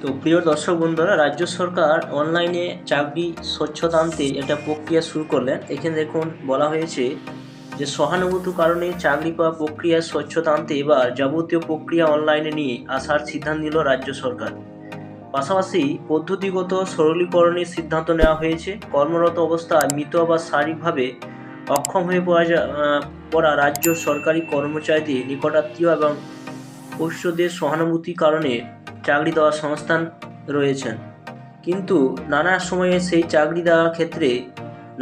তো প্রিয় দর্শক বন্ধুরা, রাজ্য সরকার অনলাইনে চাকরি স্বচ্ছতা আনতে একটা প্রক্রিয়া শুরু করলেন। এখানে দেখুন, বলা হয়েছে যে সহানুভূতি কারণে চাকরি পাওয়া প্রক্রিয়ার স্বচ্ছতা আনতে এবার যাবতীয় প্রক্রিয়া অনলাইনে নিয়ে আসার সিদ্ধান্ত নিল রাজ্য সরকার। পাশাপাশি পদ্ধতিগত সরলীকরণের সিদ্ধান্ত নেওয়া হয়েছে। কর্মরত অবস্থায় মৃত বা শারীরিকভাবে অক্ষম হয়ে পড়া পড়া রাজ্য সরকারি কর্মচারীদের নিকটাত্মীয় এবং পোষ্যদের সহানুভূতির কারণে চাকরি দেওয়ার সংস্থান রয়েছেন। কিন্তু নানা সময়ে সেই চাকরি দেওয়ার ক্ষেত্রে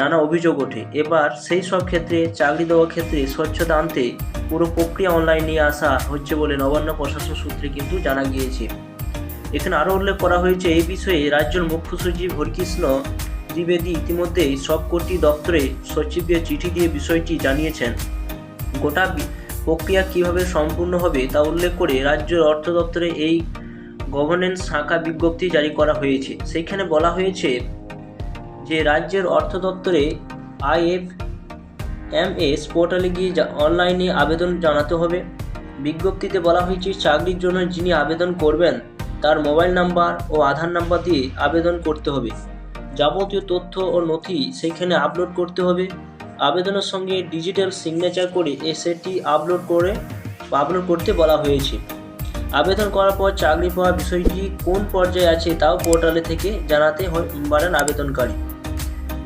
নানা অভিযোগ ওঠে। এবার সেই সব ক্ষেত্রে চাকরি দেওয়ার ক্ষেত্রে স্বচ্ছতা আনতে পুরো প্রক্রিয়া অনলাইন নিয়ে আসা হচ্ছে বলে নবান্ন প্রশাসন সূত্রে কিন্তু জানা গিয়েছে। এখানে আরও উল্লেখ করা হয়েছে, এই বিষয়ে রাজ্যের মুখ্য সচিব হরিকৃষ্ণ দ্বিবেদী ইতিমধ্যেই সবকটি দপ্তরে সচিবকে চিঠি দিয়ে বিষয়টি জানিয়েছেন। গোটা প্রক্রিয়া কীভাবে সম্পূর্ণ হবে তা উল্লেখ করে রাজ্যের অর্থ দপ্তরে এই গভর্নেন্স শাখা বিজ্ঞপ্তি জারি করা হয়েছে। সেইখানে বলা হয়েছে যে রাজ্যের অর্থ দপ্তরে আইএফ এম এস পোর্টালে গিয়ে অনলাইনে আবেদন জানাতে হবে। বিজ্ঞপ্তিতে বলা হয়েছে, চাকরির জন্য যিনি আবেদন করবেন, তার মোবাইল নাম্বার ও আধার নাম্বার দিয়ে আবেদন করতে হবে। যাবতীয় তথ্য ও নথি সেইখানে আপলোড করতে হবে। আবেদনের সঙ্গে ডিজিটাল সিগনেচার করে এ সেটি আপলোড করে, আপলোড করতে বলা হয়েছে। আবেদন করার পর চাকরি পাওয়ার বিষয়টি কোন পর্যায়ে আছে তাও পোর্টালে থেকে জানাতে পারেন আবেদনকারী।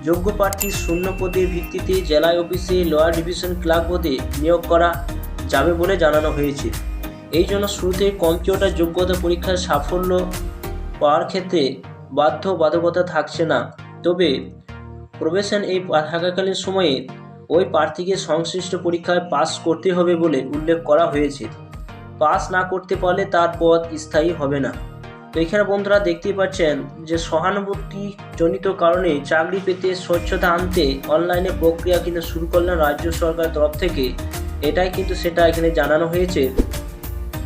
যোগ্য প্রার্থীর শূন্য পদের ভিত্তিতে জেলা অফিসে লোয়ার ডিভিশন ক্লার্ক পদে নিয়োগ করা যাবে বলে জানানো হয়েছে। এই জন্য শুরুতে কম্পিউটার যোগ্যতা পরীক্ষার সাফল্য পাওয়ার ক্ষেত্রে বাধ্য বাধকতা থাকছে না। তবে প্রবেশন এই থাকাকালীন সময়ে ওই প্রার্থীকে সংশ্লিষ্ট পরীক্ষায় পাস করতে হবে বলে উল্লেখ করা হয়েছে। পাস না করতে পারলে তার পদ স্থায়ী হবে না। তো এখানে বন্ধুরা দেখতেই পাচ্ছেন যে সহানুভূতি জনিত কারণে চাকরি পেতে স্বচ্ছতা আনতে অনলাইনে প্রক্রিয়া কিন্তু শুরু করলেন রাজ্য সরকারের তরফ থেকে। এটাই কিন্তু সেটা এখানে জানানো হয়েছে।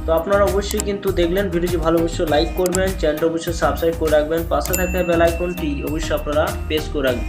তো আপনারা অবশ্যই কিন্তু দেখলেন ভিডিওটি ভালো অবশ্যই লাইক করবেন, চ্যানেলটা অবশ্যই সাবস্ক্রাইব করে রাখবেন। পাশে থাকা বেল আইকনটি অবশ্যই আপনারা প্রেস করে রাখবেন.